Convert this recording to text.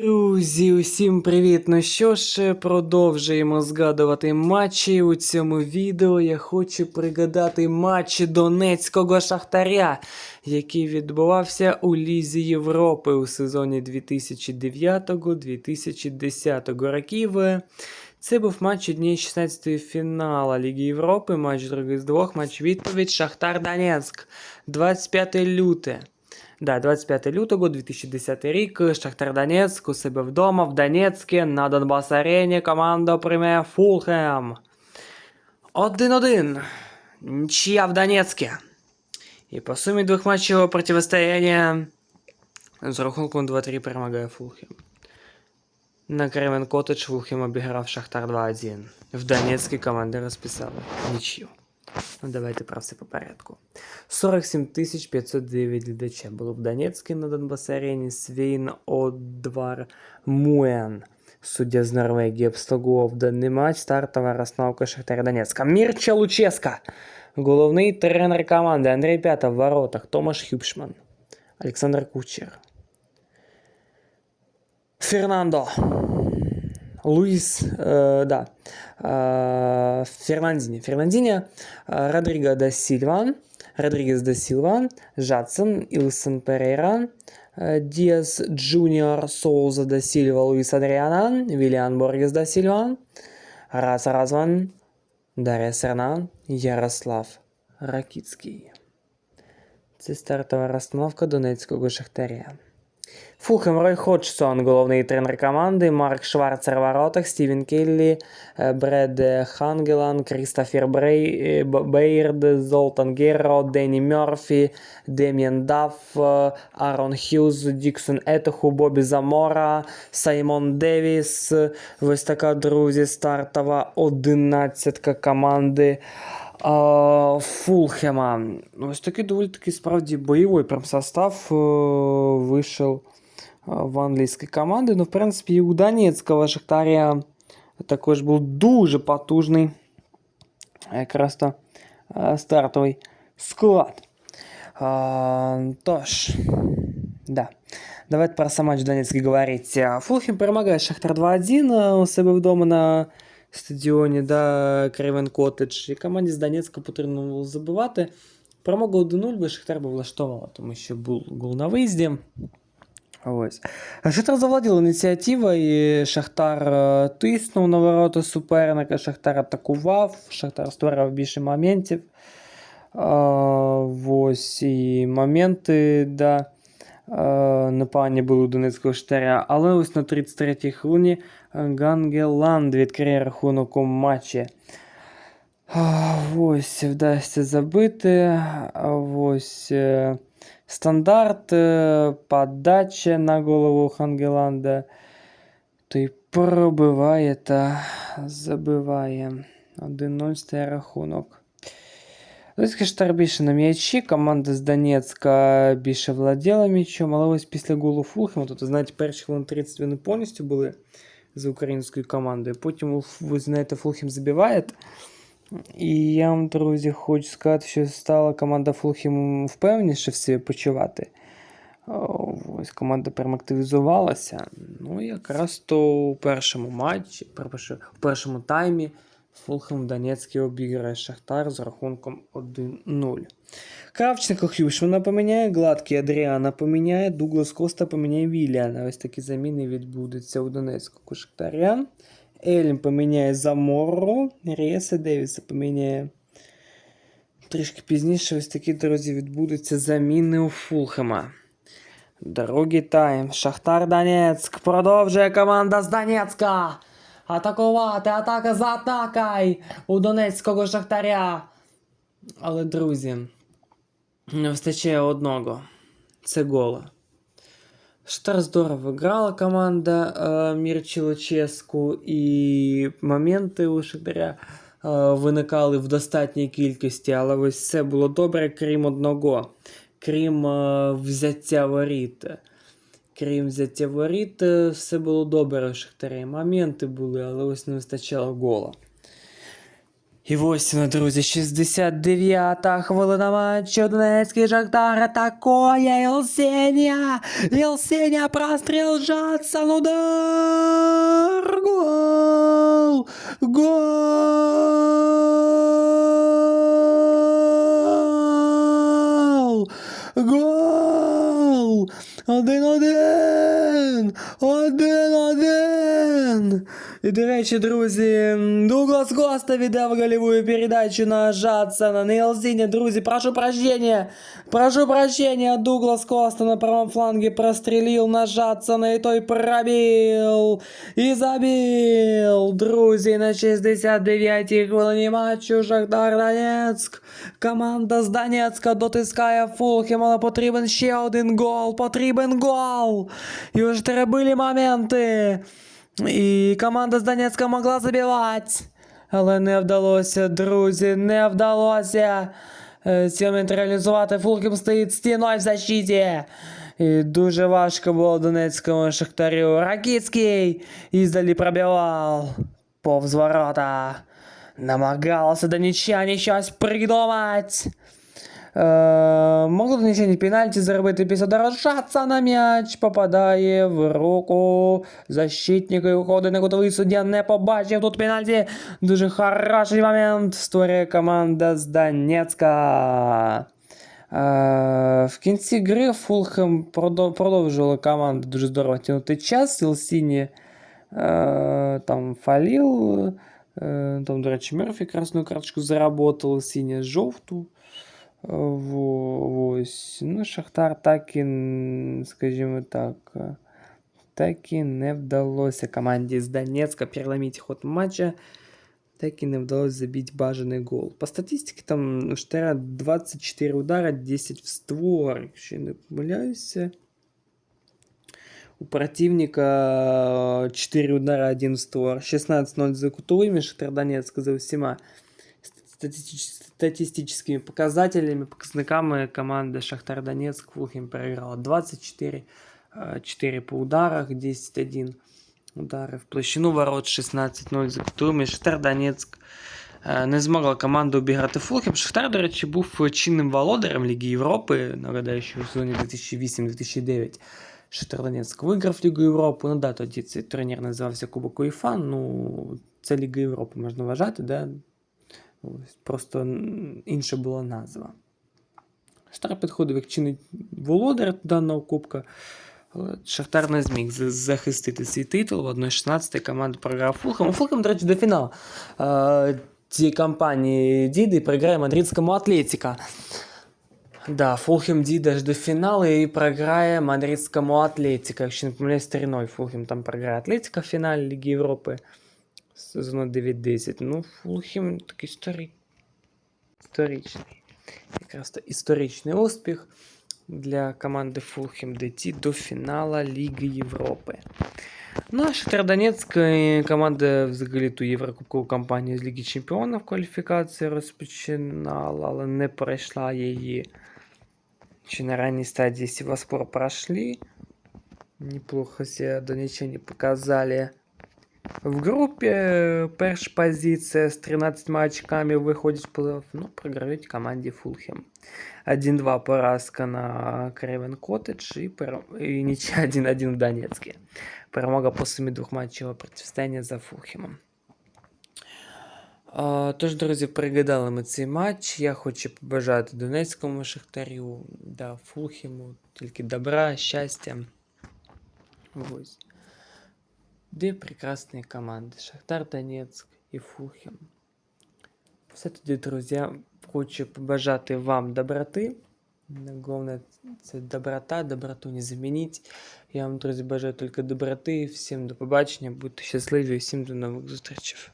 Друзі, усім привіт! Ну що ж, продовжуємо згадувати матчі. У цьому відео я хочу пригадати матч Донецького Шахтаря, який відбувався у Лізі Європи у сезоні 2009-2010 років. Це був матч однієї 16-ї фінала Ліги Європи, матч другий з двох, матч відповідь Шахтар Донецьк, 25 люте. Да, 25 лютого 2010 рік. Шахтар Донецьк у себе вдома в Донецьке на Донбас Арені команда приймає Фулхем. 1-1. Нічия в Донецьке. І по сумі двох матчів противостояння з рахунком 2-3 перемагає Фулхем. На Кривен Коттедж Фулхем обіграв Шахтар 2-1. В Донецькій команди розписали нічию. Ну, давайте про все по порядку. 47 509 глядача було в Донецьку на Донбас-арені. Свейн Одвар Муен. Суддя з Норвегії обслуговував даний матч. Стартова розстановка Шахтаря Донецька. Мірча Луческа. Головний тренер команди Андрій П'ята в воротах. Томаш Хюбшман. Олександр Кучер. Фернандо. Луис, э, да, э, Фернандини, Фернандини, э, Родриго да Сильва, Родригес да Силва, Жадсон, Илсон Перейра, э, Диас Джуниор, Соуза да Сильва, Луис Адриана, Виллиан Боргес да Сильва, Рас Разван, Дарья Серна, Ярослав Ракицький. Це стартова розстановка Донецького Шахтаря. Фулхем Рой Ходжсон, головний тренер команди, Марк Шварцер в воротах, Стівен Келлі, е, Бред Хангелан, Крістофер Брей, е, Б- Бейрд, Золтан Герро, Денні Мерфі, Дем'ян Дафф, е, Арон Хьюз, Діксон Етоху, Бобі Замора, Саймон Девіс. Ось така, друзі, стартова одинадцятка команди. А, Фулхема. Ось такий доволі таки справді бойовий прям состав е, вийшов е, в англійській команди. Ну, в принципі, і у Донецького Шахтаря також був дуже потужний якраз то е, стартовий склад. А, тож, да. Давайте про сам матч Донецький говорить. Фулхем перемагає Шахтар 2-1 у себе вдома на стадіоні, да, Кривен Коттедж. І команді з Донецька потрібно було забивати. Перемога 1-0 би Шахтар би влаштовувала, тому що був гол на виїзді. Ось. А Шахтар завладів ініціативою, і Шахтар е, тиснув на ворота суперника, Шахтар атакував, Шахтар створював більше моментів. А, ось і моменти, да, е, непогані були у Донецького Шахтаря. Але ось на 33-й хвилині Гангеланд відкриє рахунок у матчі. А, Ось вдасться забити. А, Ось е, стандарт, е, подача на голову Хангеланда. Той пробиває та забиває. 1-0 стає рахунок. Донецький Шахтар більше на м'ячі, команда з Донецька більше владіла м'ячом, але ось після голу Фулхема, тобто, знаєте, перші хвилин 30 вони повністю були за українською командою. Потім, ви знаєте, Фулхем забиває. І я вам, друзі, хочу сказати, що стала команда Фулхем впевненіше в себе почувати. Ось команда прям активізувалася. Ну, якраз то у першому матчі, у першому таймі Фулхем Донецький обіграє Шахтар з рахунком 1-0. Кравченко Хюшмана поміняє, Гладкий Адріана поміняє, Дуглас Коста поміняє Віліана. Ось такі заміни відбудуться у Донецького Шахтаря. Елім поміняє Заморро, Рєса Девіса поміняє. Трішки пізніше ось такі, друзі, відбудуться заміни у Фулхема. Другий тайм. Шахтар Донецьк. Продовжує команда з Донецька. Атакувати, атака за атакою у Донецького Шахтаря. Але, друзі, не вистачає одного. Це гола. Шахтар здорово грала команда е, Мірчі Луческу, і моменти у Шахтаря е, виникали в достатній кількості, але ось все було добре, крім одного. Крім е, взяття воріт. Крім взяття воріт, все було добре у Шахтаря. Моменти були, але ось не вистачало гола. І ось вона, друзі, 69-та хвилина матчу. Донецький Шахтар атакує Єлсенія. Єлсенія простріл Жадсон, удар. Гол! Гол! Гол! Один-один! Один-один! І, до речі, друзі, Дуглас Коста віддав голевую передачу на Жадсона. На Елзине, друзі, прошу прощения. Прошу прощения, Дуглас Коста на правом фланге прострелил на Жадсона, и той пробил. І забил. Друзі, на 69-й хвилині матчу Шахтар Донецьк. Команда з Донецька дотискає Фулхем, але потрібен ще один гол. Потрібен гол. І вже були моменти. І команда з Донецька могла забивати. Але не вдалося, друзі, не вдалося. Е, Цей момент реалізувати. Фулхем стоїть стіною в защиті. І дуже важко було Донецькому Шахтарю. Ракицький іздалі пробивав. Повз ворота. Намагалася до нічого щось придумати. Е, могло б нічого пенальті заробити після дорожатися на м'яч. Попадає в руку защитника і уходить на кутовий суддя. Не побачив тут пенальті. Дуже хороший момент. Створює команда з Донецька. Е, в кінці гри Фулхем продов- продовжувала команда дуже здорово тягнути час. Сілсіні е, там фаліл. Е, там, до речі, Мерфі красну карточку заработал, синя жовту. Е, Во, ось. Ну, Шахтар так і, н- скажімо так, е, так і не вдалося команді з Донецька переломити ход матча. Так і не вдалося забити бажаний гол. По статистиці там у Штера 24 удара, 10 в створ, якщо я не помиляюся. У противника 4 удара, 1 в створ. 16-0 за кутовыми, Шахтар Донецк за всіма статистич- статистическими показателями, показниками команда Шахтар Донецк Фулхем проиграла 24 э, 4 по ударах, 10-1 удары в площину ворот, 16-0 за кутовими. Шахтар Донецк е, не змогла команда обіграти Фулхем. Шахтар, до речі, був чинним володарем Ліги Європи. Нагадаю, що у сезоні 2008-2009 Шахтар Донецьк виграв Лігу Європи. Ну да, тоді цей турнір називався Кубок УЄФА. Ну, це Ліга Європи можна вважати, да? Ось, просто м, інша була назва. Шахтар підходив як чинний володар даного кубка. Але Шахтар не зміг за- захистити свій титул. В 1-16 команда програв Фулхам. Фулхам, до речі, до фіналу е, цієї кампанії дійде і програє мадридському Атлетіка. Да, Фулхем дійде аж до фіналу і програє мадридському Атлетіка. Якщо не помиляюсь, стариною Фулхем там програє Атлетіка в фіналі Ліги Європи сезону 9-10. Ну, Фулхем такий старий. Історичний. Якраз то історичний успіх для команди Фулхем дійти до фіналу Ліги Європи. Ну, а Шахтар Донецьк е, команда взагалі ту єврокубкову кампанію з Ліги Чемпіонів кваліфікації розпочинала, але не пройшла її. Ще на ранній стадії Севаспор пройшли. Неплохо себя донечане показали. В группе перша позиція з 13 очками виходить в плей-офф, ну, програють команді Фулхем. 1-2 поразка на Кревен Коттедж і, пере... і нічия 1-1 в Донецьке. Перемога по сумі двохматчевого протистояння за Фулхемом. А, Тож, друзі, пригадали ми цей матч. Я хочу побажати Донецькому Шахтарю, да, Фулхему, тільки добра, щастя. Ось. Дві прекрасні команди Шахтар Донецьк і Фулхем. Все тоді, друзі, хочу побажати вам доброти. Головне, це доброта, доброту не замініть. Я вам, друзі, бажаю тільки доброти. Всім до побачення, будьте щасливі, всім до нових зустрічей.